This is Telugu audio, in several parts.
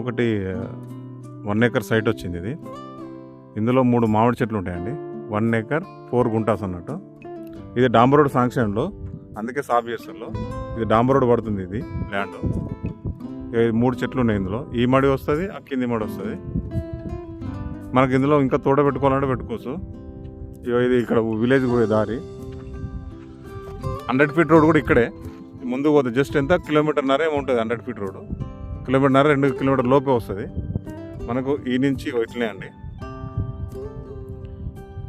ఒకటి వన్ ఏకర్ సైట్ వచ్చింది ఇది. ఇందులో మూడు మామిడి చెట్లు ఉంటాయండి. వన్ ఏకర్ ఫోర్ గుంటాస్ అన్నట్టు. ఇది డాంబర్ రోడ్ శాంక్షన్లో అందుకే సాఫ్ చేస్తున్నారు ఇది డాంబర్ రోడ్ పడుతుంది ఇది ల్యాండ్. మూడు చెట్లు ఉన్నాయి ఇందులో. ఈ మడి వస్తుంది ఆ కింది మడి వస్తుంది. మనకి ఇందులో ఇంకా తోట పెట్టుకోవాలంటే పెట్టుకోవచ్చు. ఇగో ఇది ఇక్కడ విలేజ్ పోయే దారి. హండ్రెడ్ ఫీట్ రోడ్ కూడా ఇక్కడే. ముందుకు పోతే జస్ట్ ఎంత? కిలోమీటర్న్నర ఏమో ఉంటుంది హండ్రెడ్ ఫీట్ రోడ్. కిలోమీటర్న్నర రెండు కిలోమీటర్ లోపే వస్తుంది. మనకు ఈ నుంచి ఇగో ఇట్లనే అండి.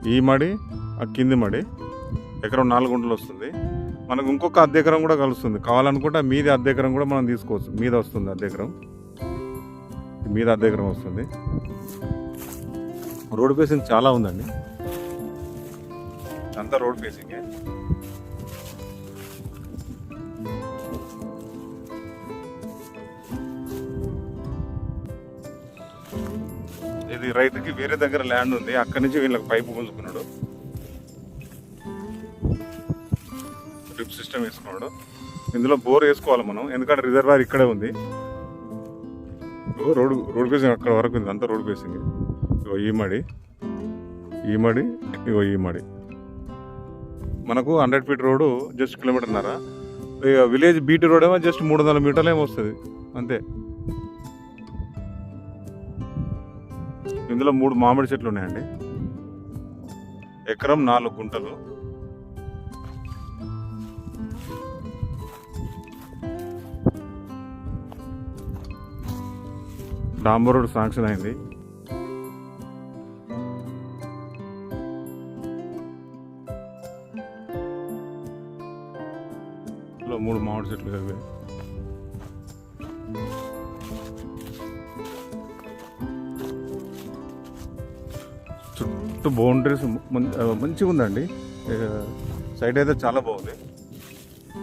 ఈ మడి ఆ కింది మడి ఎకరం నాలుగు గుంటలు వస్తుంది. మనకు ఇంకొక అద్దె ఎకరం కూడా కలుస్తుంది. కావాలనుకుంటే మీది అద్దె ఎకరం కూడా మనం తీసుకోవచ్చు. మీద వస్తుంది అద్దె ఎకరం మీద అద్దె ఎకరం వస్తుంది. రోడ్ ఫేసింగ్ చాలా ఉందండి. అంతా రోడ్ ఫేసింగే. ఇది రైతుకి వేరే దగ్గర ల్యాండ్ ఉంది అక్కడి నుంచి వీళ్ళకి పైపు గుంజుకున్నాడు డ్రిప్ సిస్టమ్ వేసుకున్నాడు. ఇందులో బోర్ వేసుకోవాలి మనం ఎందుకంటే రిజర్వాయర్ ఇక్కడే ఉంది. రోడ్ రోడ్ పేసింగ్ అక్కడ వరకు ఉంది అంతా రోడ్ పేసింగ్ ఇగో ఈ మడి ఈ మడి ఇగో ఈ మడి. మనకు హండ్రెడ్ ఫీట్ రోడ్డు జస్ట్ కిలోమీటర్న్నర. ఇక విలేజ్ బీటీ రోడ్ ఏమో జస్ట్ మూడు వందల మీటర్లు ఏమో వస్తుంది అంతే. ఇందులో మూడు మామిడి చెట్లు ఉన్నాయండి. ఎకరం నాలుగు గుంటలు. డాంబర్ రోడ్ శాంక్షన్ అయింది. ఇందులో మూడు మామిడి చెట్లు కలిపి చుట్టూ బౌండరీస్ మంచిగా ఉందండి. సైడ్ అయితే చాలా బాగుంది.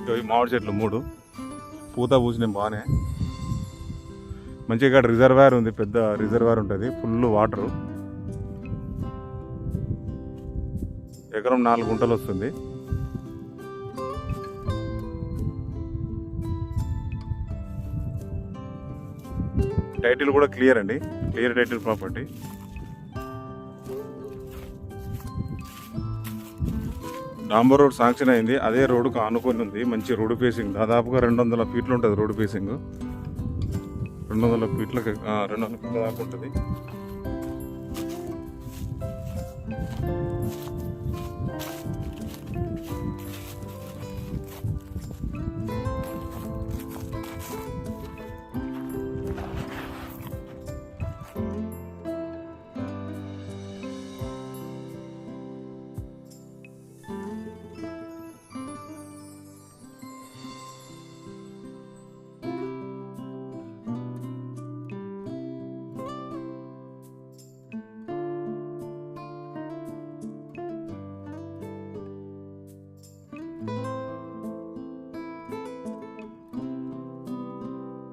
ఇవి ఈ మామిడి చెట్లు మూడు. పూత పూసినాయి బాగానే. మంచిగా ఇక్కడ రిజర్వాయర్ ఉంది పెద్ద రిజర్వాయర్ ఉంటుంది. ఫుల్ వాటరు ఎకరం నాలుగు గుంటలు వస్తుంది. టైటిల్ కూడా క్లియర్ అండి. క్లియర్ టైటిల్ ప్రాపర్టీ డాంబర్ రోడ్ శాంక్షన్ అయింది. అదే రోడ్డుకు ఆనుకొని ఉంది. మంచి రోడ్డు ఫేసింగ్. దాదాపుగా రెండు వందల ఫీట్లు ఉంటుంది రోడ్డు ఫేసింగ్. రెండు వందల ఫీట్లకి రెండు వందల ఫీట్ల దాకా ఉంటుంది.